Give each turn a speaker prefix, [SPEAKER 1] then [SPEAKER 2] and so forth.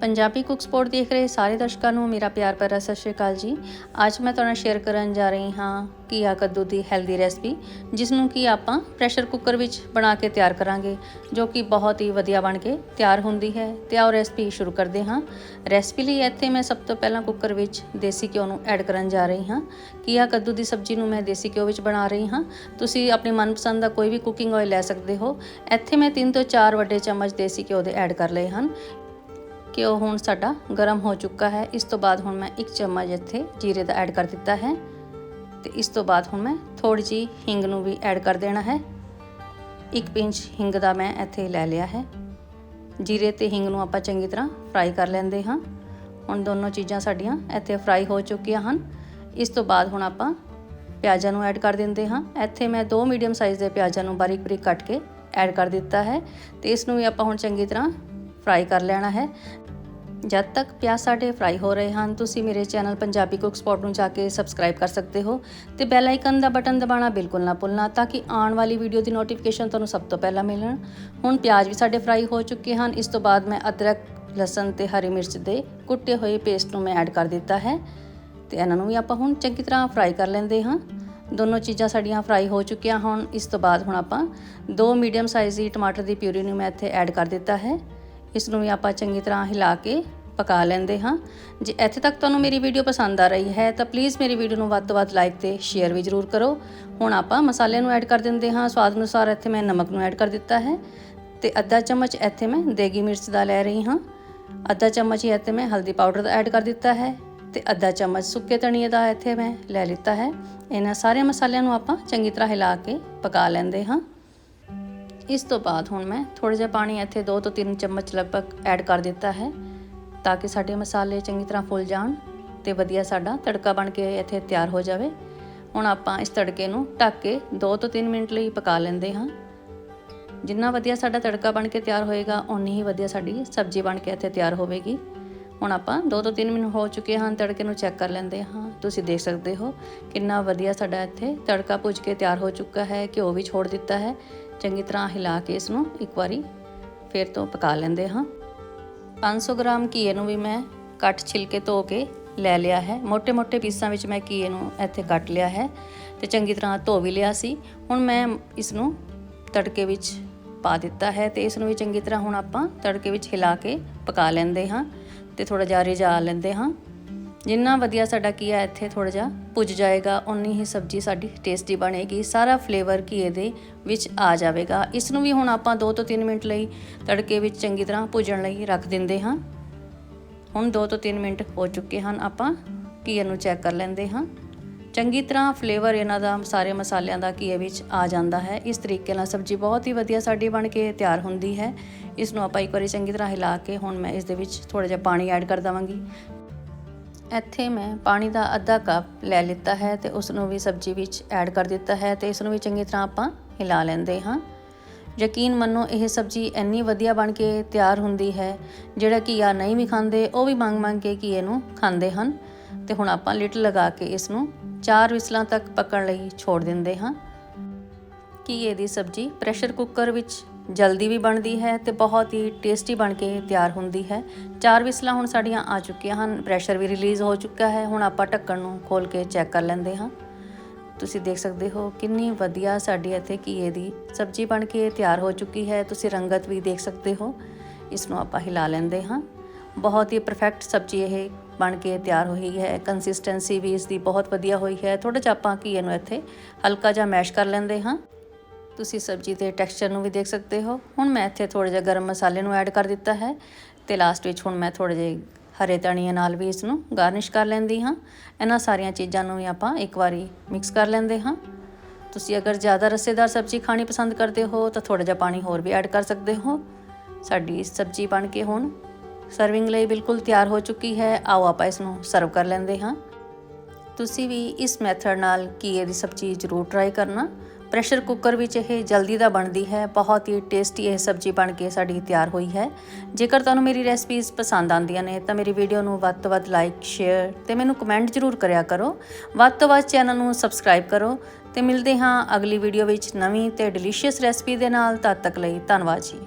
[SPEAKER 1] Punjabi cook support ਦੇਖ ਰਹੇ ਸਾਰੇ ਦਰਸ਼ਕਾਂ ਨੂੰ ਮੇਰਾ ਪਿਆਰ ਭਰਾ ਸਤਿ ਸ਼੍ਰੀ ਅਕਾਲ ਜੀ। ਅੱਜ ਮੈਂ ਤੁਹਾਡੇ ਸ਼ੇਅਰ ਕਰਨ ਜਾ ਰਹੀ ਹਾਂ ਕੀਆ ਕੱਦੂ ਦੀ ਹੈਲਦੀ ਰੈਸਪੀ ਜਿਸ ਨੂੰ ਕਿ ਆਪਾਂ ਪ੍ਰੈਸ਼ਰ ਕੁੱਕਰ ਵਿੱਚ ਬਣਾ ਕੇ ਤਿਆਰ ਕਰਾਂਗੇ, ਜੋ ਕਿ ਬਹੁਤ ਹੀ ਵਧੀਆ ਬਣ ਕੇ ਤਿਆਰ ਹੁੰਦੀ ਹੈ ਤੇ ਆਓ ਰੈਸਪੀ ਸ਼ੁਰੂ ਕਰਦੇ ਹਾਂ। ਰੈਸਪੀ ਲਈ ਇੱਥੇ ਮੈਂ ਸਭ ਤੋਂ ਪਹਿਲਾਂ ਕੁੱਕਰ ਵਿੱਚ ਦੇਸੀ ਘਿਓ ਨੂੰ ਐਡ ਕਰਨ ਜਾ ਰਹੀ ਹਾਂ। ਕੀਆ ਕੱਦੂ ਦੀ ਸਬਜ਼ੀ ਨੂੰ ਮੈਂ ਦੇਸੀ ਘਿਓ ਵਿੱਚ ਬਣਾ ਰਹੀ ਹਾਂ। ਤੁਸੀਂ ਆਪਣੀ ਮਨਪਸੰਦ ਦਾ ਕੋਈ ਵੀ ਕੁਕਿੰਗ ਆਇਲ ਲੈ ਸਕਦੇ ਹੋ। ਇੱਥੇ ਮੈਂ 3 ਤੋਂ 4 ਵੱਡੇ ਚਮਚ ਦੇਸੀ ਘਿਓ ਦੇ ਐਡ ਕਰ ਲਏ ਹਨ। ਘਿਓ ਹੁਣ ਸਾਡਾ ਗਰਮ ਹੋ ਚੁੱਕਾ ਹੈ। ਇਸ ਤੋਂ ਬਾਅਦ ਹੁਣ ਮੈਂ ਇੱਕ ਚਮਚ ਇੱਥੇ ਜੀਰੇ ਦਾ ਐਡ ਕਰ ਦਿੱਤਾ ਹੈ। ਤੇ ਇਸ ਤੋਂ ਬਾਅਦ ਹੁਣ ਮੈਂ ਥੋੜੀ ਜੀ ਹਿੰਗ ਨੂੰ ਵੀ ਐਡ ਕਰ ਦੇਣਾ ਹੈ। ਇੱਕ ਪਿੰਚ ਹਿੰਗ ਦਾ ਮੈਂ ਇੱਥੇ ਲੈ ਲਿਆ ਹੈ। ਜੀਰੇ ਤੇ ਹਿੰਗ ਨੂੰ ਆਪਾਂ ਚੰਗੀ ਤਰ੍ਹਾਂ ਫਰਾਈ ਕਰ ਲੈਂਦੇ ਹਾਂ। ਹੁਣ ਦੋਨੋਂ ਚੀਜ਼ਾਂ ਸਾਡੀਆਂ ਇੱਥੇ ਫਰਾਈ ਹੋ ਚੁੱਕੀਆਂ ਹਨ। ਇਸ ਤੋਂ ਬਾਅਦ ਹੁਣ ਆਪਾਂ ਪਿਆਜ਼ਾਂ ਨੂੰ ਐਡ ਕਰ ਦਿੰਦੇ ਹਾਂ। ਇੱਥੇ ਮੈਂ ਦੋ ਮੀਡੀਅਮ ਸਾਈਜ਼ ਦੇ ਪਿਆਜ਼ਾਂ ਨੂੰ ਬਾਰੀਕ ਬਾਰੀਕ ਕੱਟ ਕੇ ਐਡ ਕਰ ਦਿੱਤਾ ਹੈ। ਤੇ ਇਸ ਨੂੰ ਵੀ ਆਪਾਂ ਹੁਣ ਚੰਗੀ ਤਰ੍ਹਾਂ ਫਰਾਈ ਕਰ ਲੈਣਾ ਹੈ। ਜਦ ਤੱਕ ਪਿਆਜ਼ ਸਾਡੇ ਫਰਾਈ ਹੋ ਰਹੇ ਹਨ, ਤੁਸੀਂ ਮੇਰੇ ਚੈਨਲ ਪੰਜਾਬੀ ਕੁੱਕ ਸਪੌਟ ਨੂੰ ਜਾ ਕੇ ਸਬਸਕ੍ਰਾਈਬ ਕਰ ਸਕਦੇ ਹੋ ਤੇ ਬੈਲ ਆਈਕਨ ਦਾ ਬਟਨ ਦਬਾਉਣਾ ਬਿਲਕੁਲ ਨਾ ਭੁੱਲਣਾ ਤਾਂ ਕਿ ਆਉਣ ਵਾਲੀ ਵੀਡੀਓ ਦੀ ਨੋਟੀਫਿਕੇਸ਼ਨ ਤੁਹਾਨੂੰ ਸਭ ਤੋਂ ਪਹਿਲਾਂ ਮਿਲਣ। ਹੁਣ ਪਿਆਜ਼ ਵੀ ਸਾਡੇ ਫਰਾਈ ਹੋ ਚੁੱਕੇ ਹਨ। ਇਸ ਤੋਂ ਬਾਅਦ ਮੈਂ ਅਦਰਕ, ਲਸਣ ਤੇ ਹਰੀ ਮਿਰਚ ਦੇ ਕੁੱਟੇ ਹੋਏ ਪੇਸਟ ਨੂੰ ਮੈਂ ਐਡ ਕਰ ਦਿੱਤਾ ਹੈ ਤੇ ਇਹਨਾਂ ਨੂੰ ਵੀ ਆਪਾਂ ਹੁਣ ਚੰਗੀ ਤਰ੍ਹਾਂ ਫਰਾਈ ਕਰ ਲੈਂਦੇ ਹਾਂ। ਦੋਨੋਂ ਚੀਜ਼ਾਂ ਸਾਡੀਆਂ ਫਰਾਈ ਹੋ ਚੁੱਕੀਆਂ ਹੁਣ। ਇਸ ਤੋਂ ਬਾਅਦ ਹੁਣ ਆਪਾਂ ਦੋ ਮੀਡੀਅਮ ਸਾਈਜ਼ ਦੀ ਟਮਾਟਰ ਦੀ ਪਿਊਰੀ ਨੂੰ ਮੈਂ ਇੱਥੇ ਐਡ ਕਰ ਦਿੱਤਾ ਹੈ। ਇਸ ਨੂੰ ਵੀ ਆਪਾਂ ਚੰਗੀ ਤਰ੍ਹਾਂ ਹਿਲਾ ਕੇ ਪਕਾ ਲੈਂਦੇ ਹਾਂ। ਜੇ ਇੱਥੇ ਤੱਕ ਤੁਹਾਨੂੰ ਮੇਰੀ ਵੀਡੀਓ ਪਸੰਦ ਆ ਰਹੀ ਹੈ, ਤਾਂ ਪਲੀਜ਼ ਮੇਰੀ ਵੀਡੀਓ ਨੂੰ ਵੱਧ ਤੋਂ ਵੱਧ ਲਾਈਕ ਤੇ ਸ਼ੇਅਰ ਵੀ ਜ਼ਰੂਰ ਕਰੋ। ਹੁਣ ਆਪਾਂ ਮਸਾਲੇ ਨੂੰ ਐਡ ਕਰ ਦਿੰਦੇ ਹਾਂ। ਸਵਾਦ ਅਨੁਸਾਰ ਇੱਥੇ ਮੈਂ ਨਮਕ ਨੂੰ ਐਡ ਕਰ ਦਿੱਤਾ ਹੈ। ਤੇ ਅੱਧਾ ਚਮਚ ਇੱਥੇ ਮੈਂ ਦੇਗੀ ਮਿਰਚ ਦਾ ਲੈ ਰਹੀ ਹਾਂ। ਅੱਧਾ ਚਮਚ ਹੀ ਇੱਥੇ ਮੈਂ ਹਲਦੀ ਪਾਊਡਰ ਦਾ ਐਡ ਕਰ ਦਿੱਤਾ ਹੈ। ਤੇ ਅੱਧਾ ਚਮਚ ਸੁੱਕੇ ਧਨੀਏ ਦਾ ਇੱਥੇ ਮੈਂ ਲੈ ਲਿੱਤਾ ਹੈ। ਇਹਨਾਂ ਸਾਰੇ ਮਸਾਲਿਆਂ ਨੂੰ ਆਪਾਂ ਚੰਗੀ ਤਰ੍ਹਾਂ ਹਿਲਾ ਕੇ ਪਕਾ ਲੈਂਦੇ ਹਾਂ। ਇਸ ਤੋਂ ਬਾਅਦ ਹੁਣ ਮੈਂ ਥੋੜਾ ਜਿਹਾ ਪਾਣੀ ਇੱਥੇ 2 ਤੋਂ 3 ਚਮਚ ਲਗਭਗ ਐਡ ਕਰ ਦਿੱਤਾ ਹੈ ਤਾਂ ਕਿ ਸਾਡੇ ਮਸਾਲੇ ਚੰਗੀ ਤਰ੍ਹਾਂ ਫੁੱਲ ਜਾਣ ਤੇ ਵਧੀਆ ਸਾਡਾ ਤੜਕਾ ਬਣ ਕੇ ਇੱਥੇ ਤਿਆਰ ਹੋ ਜਾਵੇ। ਹੁਣ ਆਪਾਂ ਇਸ ਤੜਕੇ ਨੂੰ ਢੱਕ ਕੇ 2 ਤੋਂ 3 ਮਿੰਟ ਲਈ ਪਕਾ ਲੈਂਦੇ ਹਾਂ। ਜਿੰਨਾ ਵਧੀਆ ਸਾਡਾ ਤੜਕਾ ਬਣ ਕੇ ਤਿਆਰ ਹੋਏਗਾ, ਓਨੀ ਹੀ ਵਧੀਆ ਸਾਡੀ ਸਬਜ਼ੀ ਬਣ ਕੇ ਇੱਥੇ ਤਿਆਰ ਹੋਵੇਗੀ। ਹੁਣ ਆਪਾਂ 2 ਤੋਂ 3 ਮਿੰਟ ਹੋ ਚੁੱਕੇ ਹਨ, ਤੜਕੇ ਨੂੰ ਚੈੱਕ ਕਰ ਲੈਂਦੇ ਹਾਂ। ਤੁਸੀਂ ਦੇਖ ਸਕਦੇ ਹੋ ਕਿੰਨਾ ਵਧੀਆ ਸਾਡਾ ਇੱਥੇ ਤੜਕਾ ਭੁੱਜ ਕੇ ਤਿਆਰ ਹੋ ਚੁੱਕਾ ਹੈ, ਘਿਓ ਵੀ ਛੋੜ ਦਿੱਤਾ ਹੈ। ਚੰਗੀ ਤਰ੍ਹਾਂ ਹਿਲਾ ਕੇ ਇਸ ਨੂੰ ਇੱਕ ਵਾਰੀ ਫਿਰ ਤੋਂ ਪਕਾ ਲੈਂਦੇ ਹਾਂ। 500 ਗ੍ਰਾਮ ਘੀਏ ਨੂੰ ਵੀ ਮੈਂ ਕੱਟ ਛਿਲਕੇ ਧੋ ਕੇ ਲੈ ਲਿਆ ਹੈ। ਮੋٹے-ਮੋٹے ਪੀਸਾਂ ਵਿੱਚ ਮੈਂ ਘੀਏ ਨੂੰ ਇੱਥੇ ਕੱਟ ਲਿਆ ਹੈ ਤੇ ਚੰਗੀ ਤਰ੍ਹਾਂ ਧੋ ਵੀ ਲਿਆ ਸੀ। ਹੁਣ ਮੈਂ ਇਸ ਨੂੰ ਤੜਕੇ ਵਿੱਚ ਪਾ ਦਿੱਤਾ ਹੈ ਤੇ ਇਸ ਨੂੰ ਵੀ ਚੰਗੀ ਤਰ੍ਹਾਂ ਹੁਣ ਆਪਾਂ ਤੜਕੇ ਵਿੱਚ ਹਿਲਾ ਕੇ ਪਕਾ ਲੈਂਦੇ ਹਾਂ ਤੇ ਥੋੜਾ ਜਿਹਾ ਰਿਝਾ ਲੈਂਦੇ ਹਾਂ। ਜਿੰਨਾ ਵਧੀਆ ਸਾਡਾ ਘੀਆ ਇੱਥੇ ਥੋੜਾ ਜਿਹਾ ਪੁੱਜ ਜਾਏਗਾ ਉਨੀ ਹੀ ਸਬਜ਼ੀ ਸਾਡੀ ਟੇਸਟੀ ਬਣੇਗੀ, ਸਾਰਾ ਫਲੇਵਰ ਘੀਏ ਦੇ ਵਿੱਚ ਆ ਜਾਵੇਗਾ। ਇਸ ਨੂੰ ਵੀ ਹੁਣ ਆਪਾਂ 2 ਤੋਂ 3 ਮਿੰਟ ਲਈ ਤੜਕੇ ਵਿੱਚ ਚੰਗੀ ਤਰ੍ਹਾਂ ਭੁੱਜਣ ਲਈ ਰੱਖ ਦਿੰਦੇ ਹਾਂ। ਹੁਣ 2 ਤੋਂ 3 ਮਿੰਟ ਹੋ ਚੁੱਕੇ ਹਨ, ਆਪਾਂ ਘੀਏ ਨੂੰ ਚੈੱਕ ਕਰ ਲੈਂਦੇ ਹਾਂ। ਚੰਗੀ ਤਰ੍ਹਾਂ ਫਲੇਵਰ ਇਹਨਾਂ ਦਾ ਸਾਰੇ ਮਸਾਲਿਆਂ ਦਾ ਘੀਏ ਵਿੱਚ ਆ ਜਾਂਦਾ ਹੈ। ਇਸ ਤਰੀਕੇ ਨਾਲ ਸਬਜ਼ੀ ਬਹੁਤ ਹੀ ਵਧੀਆ ਸਾਡੀ ਬਣ ਕੇ ਤਿਆਰ ਹੁੰਦੀ ਹੈ। ਇਸ ਨੂੰ ਆਪਾਂ ਇੱਕ ਵਾਰੀ ਚੰਗੀ ਤਰ੍ਹਾਂ ਹਿਲਾ ਕੇ ਹੁਣ ਮੈਂ ਇਸ ਦੇ ਵਿੱਚ ਥੋੜਾ ਜਿਹਾ ਪਾਣੀ ਐਡ ਕਰ ਦਵਾਂਗੀ। ਇੱਥੇ ਮੈਂ ਪਾਣੀ ਦਾ ਅੱਧਾ ਕੱਪ ਲੈ ਲਿੱਤਾ ਹੈ ਤੇ ਉਸ ਨੂੰ ਵੀ ਸਬਜ਼ੀ ਵਿੱਚ ਐਡ ਕਰ ਦਿੱਤਾ ਹੈ ਤੇ ਇਸ ਨੂੰ ਵੀ ਚੰਗੀ ਤਰ੍ਹਾਂ ਆਪਾਂ ਹਿਲਾ ਲੈਂਦੇ ਹਾਂ। ਯਕੀਨ ਮੰਨੋ, ਇਹ ਸਬਜ਼ੀ ਇੰਨੀ ਵਧੀਆ ਬਣ ਕੇ ਤਿਆਰ ਹੁੰਦੀ ਹੈ, ਜਿਹੜਾ ਘੀਆ ਨਹੀਂ ਵੀ ਖਾਂਦੇ, ਉਹ ਵੀ ਮੰਗ ਮੰਗ ਕੇ ਘੀਏ ਨੂੰ ਖਾਂਦੇ ਹਨ। ਤੇ ਹੁਣ ਆਪਾਂ ਲਿਟ ਲਗਾ ਕੇ ਇਸ ਨੂੰ 4 ਵਿਸਲਾਂ ਤੱਕ ਪੱਕਣ ਲਈ ਛੋੜ ਦਿੰਦੇ ਹਾਂ। ਘੀਏ ਦੀ ਸਬਜ਼ੀ ਪ੍ਰੈਸ਼ਰ ਕੁੱਕਰ ਵਿੱਚ ਜਲਦੀ ਵੀ ਬਣਦੀ ਹੈ ਤੇ ਬਹੁਤ ਹੀ ਟੇਸਟੀ ਬਣ ਕੇ ਤਿਆਰ ਹੁੰਦੀ ਹੈ। ਚਾਰ ਵਿਸਲਾਂ ਹੁਣ ਸਾਡੀਆਂ ਆ ਚੁੱਕੀਆਂ ਹਨ। ਪ੍ਰੈਸ਼ਰ ਵੀ ਰਿਲੀਜ਼ ਹੋ ਚੁੱਕਾ ਹੈ। ਹੁਣ ਆਪਾਂ ਢੱਕਣ ਨੂੰ ਖੋਲ ਕੇ ਚੈੱਕ ਕਰ ਲੈਂਦੇ ਹਾਂ। ਤੁਸੀਂ ਦੇਖ ਸਕਦੇ ਹੋ ਕਿੰਨੀ ਵਧੀਆ ਸਾਡੀ ਇੱਥੇ ਘੀਏ ਦੀ ਸਬਜ਼ੀ ਬਣ ਕੇ ਤਿਆਰ ਹੋ ਚੁੱਕੀ ਹੈ। ਤੁਸੀਂ ਰੰਗਤ ਵੀ ਦੇਖ ਸਕਦੇ ਹੋ। ਇਸ ਨੂੰ ਆਪਾਂ ਹਿਲਾ ਲੈਂਦੇ ਹਾਂ। ਬਹੁਤ ਹੀ ਪਰਫੈਕਟ ਸਬਜ਼ੀ ਇਹ ਬਣ ਕੇ ਤਿਆਰ ਹੋਈ ਹੈ। ਕੰਸਿਸਟੈਂਸੀ ਵੀ ਇਸ ਦੀ ਬਹੁਤ ਵਧੀਆ ਹੋਈ ਹੈ। ਥੋੜਾ ਜਿਹਾ ਆਪਾਂ ਘੀਏ ਨੂੰ ਇੱਥੇ ਹਲਕਾ ਜਿਹਾ ਮੈਸ਼ ਕਰ ਲੈਂਦੇ ਹਾਂ। ਤੁਸੀਂ ਸਬਜ਼ੀ ਦੇ ਟੈਕਸਚਰ ਨੂੰ ਵੀ ਦੇਖ ਸਕਦੇ ਹੋ। ਹੁਣ ਮੈਂ ਇੱਥੇ ਥੋੜਾ ਜਿਹਾ ਗਰਮ ਮਸਾਲੇ ਨੂੰ ਐਡ ਕਰ ਦਿੱਤਾ ਹੈ ਤੇ ਲਾਸਟ ਵਿੱਚ ਹੁਣ ਮੈਂ ਥੋੜੇ ਜਿਹੇ ਹਰੇ ਧਨੀਏ ਨਾਲ ਵੀ ਇਸ ਨੂੰ ਗਾਰਨਿਸ਼ ਕਰ ਲੈਂਦੀ ਹਾਂ। ਇਹਨਾਂ ਸਾਰੀਆਂ ਚੀਜ਼ਾਂ ਨੂੰ ਵੀ ਆਪਾਂ ਇੱਕ ਵਾਰੀ ਮਿਕਸ ਕਰ ਲੈਂਦੇ ਹਾਂ। ਤੁਸੀਂ ਅਗਰ ਜ਼ਿਆਦਾ ਰਸੇਦਾਰ ਸਬਜ਼ੀ ਖਾਣੀ ਪਸੰਦ ਕਰਦੇ ਹੋ ਤਾਂ ਥੋੜਾ ਜਿਹਾ ਪਾਣੀ ਹੋਰ ਵੀ ਐਡ ਕਰ ਸਕਦੇ ਹੋ। ਸਾਡੀ ਸਬਜ਼ੀ ਬਣ ਕੇ ਹੁਣ ਸਰਵਿੰਗ ਲਈ ਬਿਲਕੁਲ ਤਿਆਰ ਹੋ ਚੁੱਕੀ ਹੈ। ਆਓ ਆਪਾਂ ਇਸ ਨੂੰ ਸਰਵ ਕਰ ਲੈਂਦੇ ਹਾਂ। ਤੁਸੀਂ ਵੀ ਇਸ ਮੈਥਡ ਨਾਲ ਘੀਏ ਦੀ ਸਬਜ਼ੀ ਜ਼ਰੂਰ ਟਰਾਈ ਕਰਨਾ। ਪ੍ਰੈਸ਼ਰ ਕੁੱਕਰ ਵਿੱਚ ਇਹ ਜਲਦੀ ਦਾ ਬਣਦੀ ਹੈ, ਬਹੁਤ ਹੀ ਟੇਸਟੀ ਇਹ ਸਬਜ਼ੀ ਬਣ ਕੇ ਸਾਡੀ ਤਿਆਰ ਹੋਈ ਹੈ। ਜੇਕਰ ਤੁਹਾਨੂੰ ਮੇਰੀ ਰੈਸਪੀਜ਼ ਪਸੰਦ ਆਉਂਦੀਆਂ ਨੇ, ਤਾਂ ਮੇਰੀ ਵੀਡੀਓ ਨੂੰ ਵੱਧ ਤੋਂ ਵੱਧ ਲਾਈਕ ਸ਼ੇਅਰ ਤੇ ਮੈਨੂੰ ਕਮੈਂਟ ਜ਼ਰੂਰ ਕਰਿਆ ਕਰੋ। ਵੱਧ ਤੋਂ ਵੱਧ ਚੈਨਲ ਨੂੰ ਸਬਸਕ੍ਰਾਈਬ ਕਰੋ ਤੇ ਮਿਲਦੇ ਹਾਂ ਅਗਲੀ ਵੀਡੀਓ ਵਿੱਚ ਨਵੀਂ ਤੇ ਡਿਲੀਸ਼ੀਅਸ ਰੈਸਪੀ ਦੇ ਨਾਲ। ਤਦ ਤੱਕ ਲਈ ਧੰਨਵਾਦ ਜੀ।